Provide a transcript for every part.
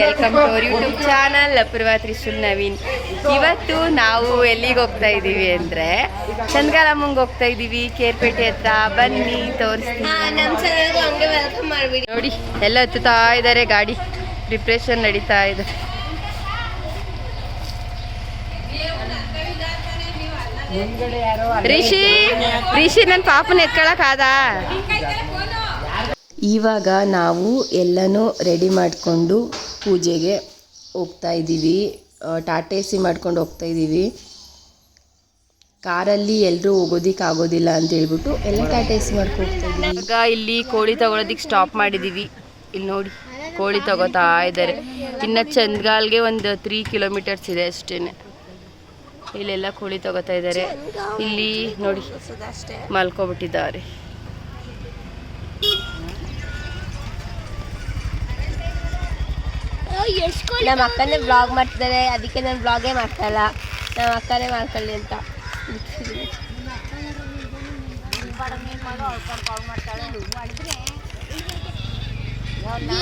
Welcome to our YouTube channel Apoorva Trishul Naveen ಇವತ್ತು ನಾವು ಎಲ್ಲಿಗೆ ಹೋಗ್ತಾ ಇದ್ದೀವಿ ಅಂದರೆ ಚಂದ್ಗಾಲಮ್ಮಂಗೆ ಹೋಗ್ತಾ ಇದ್ದೀವಿ ಕೇರ್ಪೇಟೆ ಹತ್ರ ಬನ್ನಿ ತೋರಿಸ್ತೀನಿ. ನಮ್ಮ ಚಾನಲ್ಗೂ ಹಂಗೆ ವೆಲ್ಕಮ್ ಮಾಡ್ಬಿಡಿ. ನೋಡಿ ಎಲ್ಲ ಹತ್ತುತ್ತಾ ಇದ್ದಾರೆ ಗಾಡಿ. ಪ್ರಿಪ್ರೇಷನ್ ನಡೀತಾ ಇದೆ. ರಿಷಿ ರಿಷಿ ನನ್ನ ಪಾಪನ ಎತ್ಕೊಳಕ್ಕಾದ ಇವಾಗ ನಾವು ಎಲ್ಲನೂ ರೆಡಿ ಮಾಡಿಕೊಂಡು ಪೂಜೆಗೆ ಹೋಗ್ತಾ ಇದ್ದೀವಿ. ಟಾಟಾ ಸಿ ಮಾಡ್ಕೊಂಡು ಹೋಗ್ತಾ ಇದ್ದೀವಿ. ಕಾರಲ್ಲಿ ಎಲ್ಲರೂ ಹೋಗೋದಿಕ್ಕೆ ಆಗೋದಿಲ್ಲ ಅಂತ ಹೇಳ್ಬಿಟ್ಟು ಎಲ್ಲ ಟಾಟಾ ಸಿ ಮಾಡ್ಕೊಂಡು ಹೋಗ್ತಾ ಇಲ್ಲಿ ಕೋಳಿ ತಗೊಳೋದಿಕ್ಕೆ ಸ್ಟಾಪ್ ಮಾಡಿದ್ದೀವಿ ಇಲ್ಲಿ ನೋಡಿ, ಕೋಳಿ ತಗೋತಾ ಇದ್ದಾರೆ. ಇನ್ನು ಚಂದ್ಗಾಲ್ಗೆ ಒಂದು ತ್ರೀ ಕಿಲೋಮೀಟರ್ಸ್ ಇದೆ ಅಷ್ಟೇ ಇಲ್ಲೆಲ್ಲ ಕೋಳಿ ತಗೋತಾ ಇದ್ದಾರೆ. ಇಲ್ಲಿ ನೋಡಿ, ಮಲ್ಕೊಬಿಟ್ಟಿದ್ದಾರೆ. ನಮ್ಮ ಅಕ್ಕನೇ ಬ್ಲಾಗ್ ಮಾಡ್ತಿದ್ದಾರೆ ಅದಕ್ಕೆ ನಾನು ಬ್ಲಾಗೇ ಮಾಡ್ತಾಯಿಲ್ಲ ನಮ್ಮ ಅಕ್ಕನೇ ಮಾಡ್ಕೊಳ್ಳಿ ಅಂತ.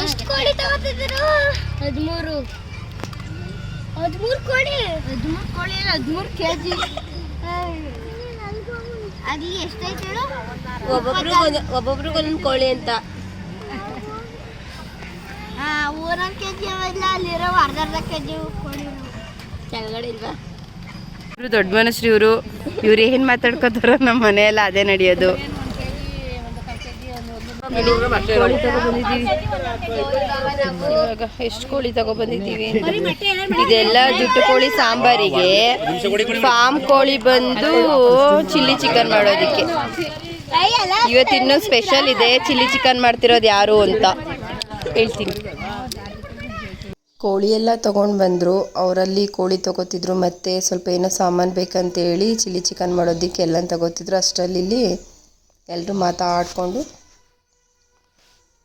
ಎಷ್ಟು ಕೋಳಿ ತಗೋತಿದ್ರು ಹದಿಮೂರು. ಹದಿಮೂರು ಕೋಳಿ ಹದಿಮೂರು ಕೋಳಿ ಅಲ್ಲ ಹದಿಮೂರು ಕೆ ಜಿ ಅದು ಎಷ್ಟಾಯ್ತು ಒಬ್ಬೊಬ್ರು ಒಬ್ಬೊಬ್ರಿಗೆ ಒಬ್ಬೊಬ್ರಿಗೆ ಒಂದೊಂದು ಕೋಳಿ ಅಂತ. ಕೆ ಜಿ ಇಲ್ಲ ಅಲ್ಲಿರೋ ಕೆಳಗಡೆ ಇಲ್ವಾ ಇವರು ದೊಡ್ಡ ಮನುಷ್ಯರು ಇವರು. ಇವ್ರು ಏನು ಮಾತಾಡ್ಕೋತಾರ ನಮ್ಮ ಮನೆಯಲ್ಲ ಅದೇ ನಡೆಯೋದು. ಇವಾಗ ಎಷ್ಟು ಕೋಳಿ ತಗೊಬಂದಿದ್ದೀವಿ ಇದೆಲ್ಲ ಜುಟ್ಟು ಕೋಳಿ ಸಾಂಬಾರಿಗೆ. ಫಾರ್ಮ್ ಕೋಳಿ ಬಂದು ಚಿಲ್ಲಿ ಚಿಕನ್ ಮಾಡೋದಿಕ್ಕೆ. ಇವತ್ತಿನ್ನೂ ಸ್ಪೆಷಲ್ ಇದೆ ಚಿಲ್ಲಿ ಚಿಕನ್ ಮಾಡ್ತಿರೋದು ಯಾರು ಅಂತ. ಹೇಳ್ತೀನಿ. ಕೋಳಿ ಎಲ್ಲ ತೊಗೊಂಡು ಬಂದರು. ಅವರಲ್ಲಿ ಕೋಳಿ ತೊಗೋತಿದ್ರು, ಮತ್ತು ಸ್ವಲ್ಪ ಏನೋ ಸಾಮಾನು ಬೇಕಂತೇಳಿ ಚಿಲ್ಲಿ ಚಿಕನ್ ಮಾಡೋದಕ್ಕೆ ಎಲ್ಲ ತಗೋತಿದ್ರು. ಅಷ್ಟರಲ್ಲಿ ಇಲ್ಲಿ ಎಲ್ಲರೂ ಮಾತಾಡಿಕೊಂಡು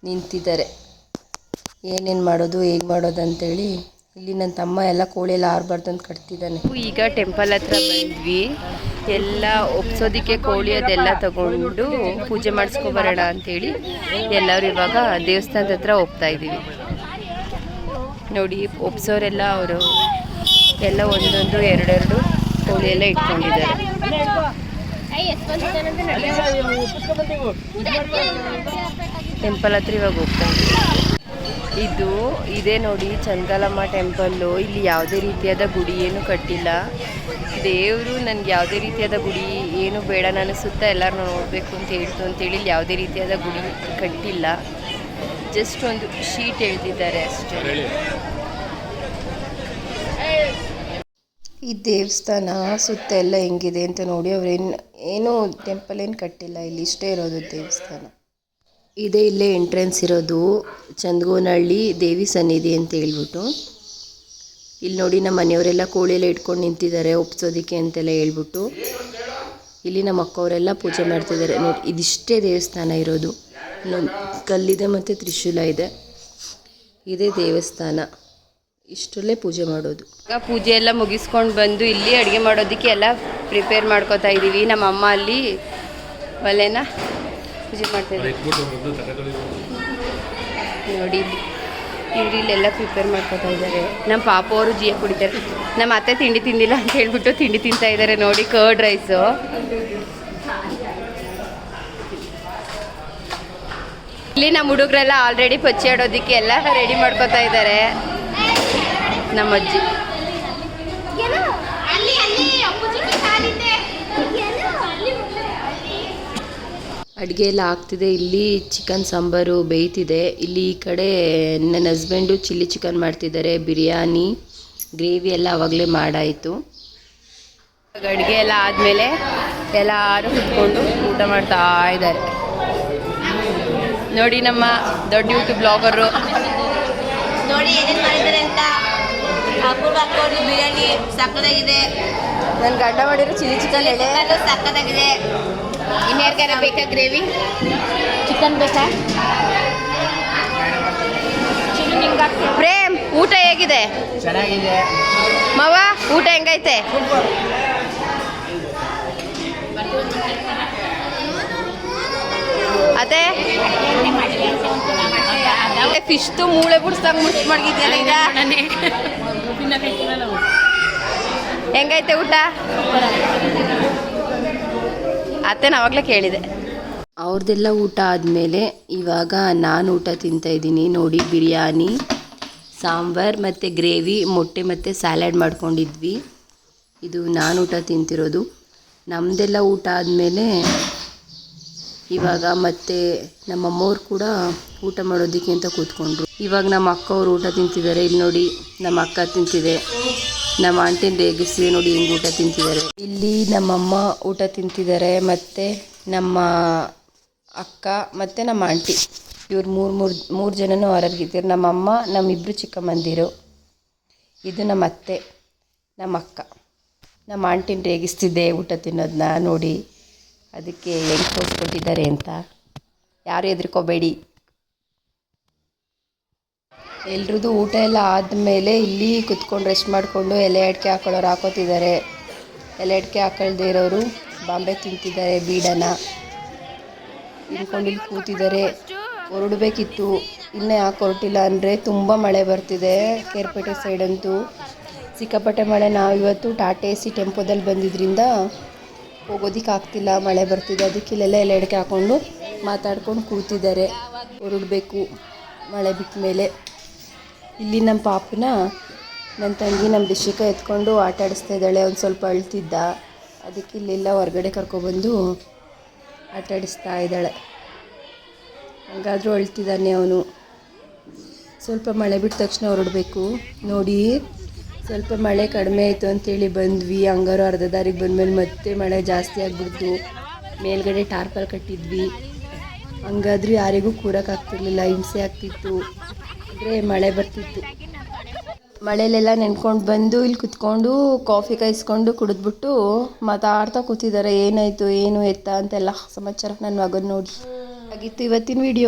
ನಿಂತಿದ್ದಾರೆ. ಏನೇನು ಮಾಡೋದು, ಹೇಗೆ ಮಾಡೋದು ಅಂತೇಳಿ ಇಲ್ಲಿ ನನ್ನ ತಮ್ಮ ಎಲ್ಲ ಕೋಳಿ ಎಲ್ಲ ಆರಬಾರ್ದು ಅಂತ ಕಟ್ತಿದ್ದಾನೆ. ಈಗ ಟೆಂಪಲ್ ಹತ್ರ ಬಂದ್ವಿ. ಎಲ್ಲ ಒಪ್ಸೋದಕ್ಕೆ ಕೋಳಿ ಅದೆಲ್ಲ ತಗೊಂಡು ಪೂಜೆ ಮಾಡಿಸ್ಕೊಬರೋಣ ಅಂತೇಳಿ ಎಲ್ಲರೂ ಇವಾಗ ದೇವಸ್ಥಾನದ ಹತ್ರ ಹೋಗ್ತಾ ಇದ್ದೀವಿ. ನೋಡಿ, ಒಪ್ಸೋರೆಲ್ಲ ಅವರು ಎಲ್ಲ ಒಂದೊಂದು, ಎರಡೆರಡು ಕೋಳಿ ಎಲ್ಲ ಇಟ್ಕೊಂಡಿದ್ದಾರೆ. ಟೆಂಪಲ್ ಹತ್ರ ಇವಾಗ ಹೋಗ್ತಾ ಇದು. ಇದೇ ನೋಡಿ, ಚಂದಲಮ್ಮ ಟೆಂಪಲ್ಲು ಇಲ್ಲಿ ಯಾವುದೇ ರೀತಿಯಾದ ಗುಡಿ ಏನು ಕಟ್ಟಿಲ್ಲ. ದೇವರು ನನಗೆ ಯಾವುದೇ ರೀತಿಯಾದ ಗುಡಿ ಏನು ಬೇಡ ನಾನು ಸುತ್ತ ಎಲ್ಲರೂ ನೋಡಬೇಕು ಅಂತ ಹೇಳ್ತು ಅಂತೇಳಿ ಇಲ್ಲಿ ಯಾವುದೇ ರೀತಿಯಾದ ಗುಡಿ ಕಟ್ಟಿಲ್ಲ. ಜಸ್ಟ್ ಒಂದು ಶೀಟ್ ಹೇಳ್ತಿದ್ದಾರೆ ಅಷ್ಟೇ. ಈ ದೇವಸ್ಥಾನ ಸುತ್ತ ಎಲ್ಲ ಹೆಂಗಿದೆ ಅಂತ ನೋಡಿ ಅವ್ರೇನು ಏನೂ ಟೆಂಪಲ್ ಏನು ಕಟ್ಟಿಲ್ಲ ಇಲ್ಲಿ ಇಷ್ಟೇ ಇರೋದು ದೇವಸ್ಥಾನ. ಇದೇ ಇಲ್ಲೇ ಎಂಟ್ರೆನ್ಸ್ ಇರೋದು ಚಂದಗೋನಹಳ್ಳಿ ದೇವಿ ಸನ್ನಿಧಿ ಅಂತ ಹೇಳ್ಬಿಟ್ಟು. ಇಲ್ಲಿ ನೋಡಿ ನಮ್ಮ ಮನೆಯವರೆಲ್ಲ ಕೋಳಿಯೆಲ್ಲ ಇಟ್ಕೊಂಡು ನಿಂತಿದ್ದಾರೆ ಒಪ್ಸೋದಕ್ಕೆ ಅಂತೆಲ್ಲ ಹೇಳ್ಬಿಟ್ಟು. ಇಲ್ಲಿ ನಮ್ಮ ಅಕ್ಕವರೆಲ್ಲ ಪೂಜೆ ಮಾಡ್ತಿದ್ದಾರೆ. ನೋಡಿ ಇದಿಷ್ಟೇ ದೇವಸ್ಥಾನ ಇರೋದು. ಕಲ್ಲಿದೆ ಮತ್ತು ತ್ರಿಶೂಲ ಇದೆ. ಇದೇ ದೇವಸ್ಥಾನ. ಇಷ್ಟರಲ್ಲೇ ಪೂಜೆ ಮಾಡೋದು. ಈಗ ಪೂಜೆ ಎಲ್ಲ ಮುಗಿಸ್ಕೊಂಡು ಬಂದು ಇಲ್ಲಿ ಅಡುಗೆ ಮಾಡೋದಕ್ಕೆ ಎಲ್ಲ ಪ್ರಿಪೇರ್ ಮಾಡ್ಕೋತಾ ಇದ್ದೀವಿ. ನಮ್ಮ ಅಮ್ಮ ಅಲ್ಲಿ ಒಲೆನ ಪೂಜೆ ಮಾಡ್ತಾ ಇದ್ದೀವಿ ನೋಡಿ ಇವ್ರು ಇಲ್ಲೆಲ್ಲ ಪ್ರಿಪೇರ್ ಮಾಡ್ಕೋತಾ ಇದ್ದಾರೆ. ನಮ್ಮ ಪಾಪ ಅವರು ಜಿಯ ಕುಡಿತಾರೆ. ನಮ್ಮ ಅತ್ತೆ ತಿಂಡಿ ತಿಂದಿಲ್ಲ ಅಂತ ಹೇಳ್ಬಿಟ್ಟು ತಿಂಡಿ ತಿಂತಾ ಇದ್ದಾರೆ. ನೋಡಿ ಕರ್ಡ್ ರೈಸು ಇಲ್ಲಿ ನಮ್ಮ ಹುಡುಗರೆಲ್ಲ ಆಲ್ರೆಡಿ ಪಚ್ಚಿ ಆಡೋದಿಕ್ಕೆ ಎಲ್ಲ ರೆಡಿ ಮಾಡ್ಕೋತಾ ಇದ್ದಾರೆ ನಮ್ಮ ಅಜ್ಜಿ. ಅಡುಗೆ ಎಲ್ಲ ಆಗ್ತಿದೆ. ಇಲ್ಲಿ ಚಿಕನ್ ಸಾಂಬಾರು ಬೇಯ್ತಿದೆ. ಇಲ್ಲಿ ಈ ಕಡೆ ನನ್ನ ಹಸ್ಬೆಂಡು ಚಿಲ್ಲಿ ಚಿಕನ್ ಮಾಡ್ತಿದ್ದಾರೆ. ಬಿರಿಯಾನಿ ಗ್ರೇವಿ ಎಲ್ಲ ಆವಾಗಲೇ ಮಾಡಾಯಿತು. ಅಡುಗೆ ಎಲ್ಲ ಆದಮೇಲೆ ಎಲ್ಲರೂ ಕುತ್ಕೊಂಡು ಊಟ ಮಾಡ್ತಾ ಇದ್ದಾರೆ. ನೋಡಿ ನಮ್ಮ ದೊಡ್ಡ ಯೂಟ್ಯೂಬ್ ಬ್ಲಾಗರು ನೋಡಿ ಏನೇನು ಮಾಡಿದ್ದಾರೆ ಅಂತ. ಅಪೂರ್ವ ಕೋಳಿ ಬಿರಿಯಾನಿ ಸಕ್ಕತ್ತಾಗಿದೆ. ನನ್ನ ಗಂಡ ಮಾಡಿರೋ ಚಿಲ್ಲಿ ಚಿಕನ್ ಎಳೆ ಚಿಕನ್ ಸಕ್ಕತ್ತಾಗಿದೆ. ಇನ್ಯಾರಿಗಾರ ಬೇಕಾ ಗ್ರೇವಿ? ಚಿಕನ್ ಬೇಕಾ? ಪ್ರೇಮ್ ಊಟ ಹೇಗಿದೆ? ಚೆನ್ನಾಗಿದೆ. ಮವ ಊಟ ಹೆಂಗೈತೆ? ಅದೇ. ಫಿಶ್ತು ಮೂಳೆ ಬಿಡಿಸ್ದಂಗ್ ಈಗ. ಹೆಂಗೈತೆ ಊಟ? ಅತ್ತೆ ನಾವಾಗ್ಲೇ ಕೇಳಿದೆ. ಅವ್ರದ್ದೆಲ್ಲ ಊಟ ಆದಮೇಲೆ ಇವಾಗ ನಾನು ಊಟ ತಿಂತಾ ಇದ್ದೀನಿ. ನೋಡಿ, ಬಿರಿಯಾನಿ, ಸಾಂಬಾರ್ ಮತ್ತು ಗ್ರೇವಿ, ಮೊಟ್ಟೆ ಮತ್ತು ಸ್ಯಾಲಡ್ ಮಾಡ್ಕೊಂಡಿದ್ವಿ. ಇದು ನಾನು ಊಟ ತಿಂತಿರೋದು. ನಮ್ಮದೆಲ್ಲ ಊಟ ಆದಮೇಲೆ ಇವಾಗ ಮತ್ತೆ ನಮ್ಮ ಅಮ್ಮವ್ರು ಕೂಡ ಊಟ ಮಾಡೋದಕ್ಕೆ ಅಂತ ಕೂತ್ಕೊಂಡ್ರು. ಇವಾಗ ನಮ್ಮ ಅಕ್ಕ ಅವ್ರು ಊಟ ತಿಂತಿದ್ದಾರೆ. ಇಲ್ಲಿ ನೋಡಿ ನಮ್ಮ ಅಕ್ಕ ತಿಂತಿದೆ. ನಮ್ಮ ಆಂಟಿನ ರೇಗಿಸಿದೆ ನೋಡಿ ಹಿಂಗೆ ಊಟ ತಿಂತಿದ್ದಾರೆ. ಇಲ್ಲಿ ನಮ್ಮಮ್ಮ ಊಟ ತಿಂತಿದ್ದಾರೆ ಮತ್ತು ನಮ್ಮ ಅಕ್ಕ ಮತ್ತು ನಮ್ಮ ಆಂಟಿ ಇವ್ರು ಮೂರು ಮೂರು ಮೂರು ಜನನೂ ಹೊರಗಿದ್ದಾರೆ. ನಮ್ಮಮ್ಮ ನಮ್ಮಿಬ್ಬರು ಚಿಕ್ಕಮ್ಮಂದಿರು. ಇದು ನಮ್ಮ ಅತ್ತೆ, ನಮ್ಮ ಅಕ್ಕ. ನಮ್ಮ ಆಂಟಿನ ರೇಗಿಸ್ತಿದ್ದೆ ಊಟ ತಿನ್ನೋದನ್ನ ನೋಡಿ. ಅದಕ್ಕೆ ಹೆಂಗೆ ತೋರಿಸ್ಕೊಟ್ಟಿದ್ದಾರೆ ಅಂತ. ಯಾರು ಹೆದ್ರಿಕೋಬೇಡಿ. ಎಲ್ರದ್ದು ಊಟ ಎಲ್ಲ ಆದಮೇಲೆ ಇಲ್ಲಿ ಕುತ್ಕೊಂಡು ರೆಸ್ಟ್ ಮಾಡಿಕೊಂಡು ಎಲೆ ಅಡಿಕೆ ಹಾಕೊಳ್ಳೋರು ಹಾಕೋತಿದ್ದಾರೆ. ಎಲೆ ಅಡಿಕೆ ಹಾಕೊಳ್ದೇ ಇರೋರು ಬಾಂಬೆ ತಿಂತಿದ್ದಾರೆ ಬೀಡನ. ತಿನ್ಕೊಂಡು ಇಲ್ಲಿ ಕೂತಿದ್ದಾರೆ. ಹೊರಡಬೇಕಿತ್ತು. ಇನ್ನೇ ಯಾಕೆ ಹೊರಟಿಲ್ಲ ಅಂದರೆ ತುಂಬ ಮಳೆ ಬರ್ತಿದೆ ಕೇರ್ಪೇಟೆ ಸೈಡಂತೂ ಸಿಕ್ಕಾಪಟ್ಟೆ ಮಳೆ. ನಾವು ಇವತ್ತು ಟಾಟಾ ಎ ಸಿ ಟೆಂಪೋದಲ್ಲಿ ಬಂದಿದ್ದರಿಂದ ಹೋಗೋದಿಕ್ಕೆ ಆಗ್ತಿಲ್ಲ, ಮಳೆ ಬರ್ತಿದೆ, ಅದಕ್ಕೆ ಇಲ್ಲೆಲ್ಲ ಎಲ್ಲ ಅಡಿಕೆ ಹಾಕ್ಕೊಂಡು ಮಾತಾಡ್ಕೊಂಡು ಕೂತಿದ್ದಾರೆ. ಹೊರಡಬೇಕು ಮಳೆ ಬಿಟ್ಟ ಮೇಲೆ. ಇಲ್ಲಿ ನಮ್ಮ ಪಾಪನ ನನ್ನ ತಂಗಿ ನಮ್ಮ ಡಿಶಿಕ ಎತ್ಕೊಂಡು ಆಟ ಆಡಿಸ್ತಾ ಇದ್ದಾಳೆ ಒಂದು ಸ್ವಲ್ಪ ಅಳ್ತಿದ್ದ. ಅದಕ್ಕೆ ಇಲ್ಲೆಲ್ಲ ಹೊರಗಡೆ ಕರ್ಕೊಬಂದು ಆಟ ಆಡಿಸ್ತಾ ಇದ್ದಾಳೆ. ಹಂಗಾದ್ರೂ ಅಳ್ತಿದ್ದಾನೆ ಅವನು. ಸ್ವಲ್ಪ ಮಳೆ ಬಿಟ್ಟ ತಕ್ಷಣ ಹೊರಡಬೇಕು ನೋಡಿ. ಸ್ವಲ್ಪ ಮಳೆ ಕಡಿಮೆ ಆಯಿತು ಅಂತೇಳಿ ಬಂದ್ವಿ. ಹಂಗಾರು ಅರ್ಧ ದಾರಿಗೆ ಬಂದಮೇಲೆ ಮತ್ತೆ ಮಳೆ ಜಾಸ್ತಿ ಆಗಿಬಿಡ್ತು. ಮೇಲ್ಗಡೆ ಟಾರ್ಪಲ್ ಕಟ್ಟಿದ್ವಿ. ಹಂಗಾದ್ರೂ ಯಾರಿಗೂ ಕೂರಕ್ಕಾಗ್ತಿರ್ಲಿಲ್ಲ ಹಿಂಸೆ ಆಗ್ತಿತ್ತು. ಅಂದರೆ ಮಳೆ ಬರ್ತಿತ್ತು. ಮಳೆಲೆಲ್ಲ ನೆನ್ಕೊಂಡು ಬಂದು ಇಲ್ಲಿ ಕುತ್ಕೊಂಡು ಕಾಫಿ ಕಾಯಿಸ್ಕೊಂಡು ಕುಡಿದ್ಬಿಟ್ಟು ಮಾತಾಡ್ತಾ ಕೂತಿದ್ದಾರೆ. ಏನಾಯಿತು, ಏನು ಎತ್ತ ಅಂತೆಲ್ಲ ಸಮಾಚಾರ ನನ್ನ ಮಗನ ನೋಡಿ. ಆಗಿತ್ತು ಇವತ್ತಿನ ವಿಡಿಯೋ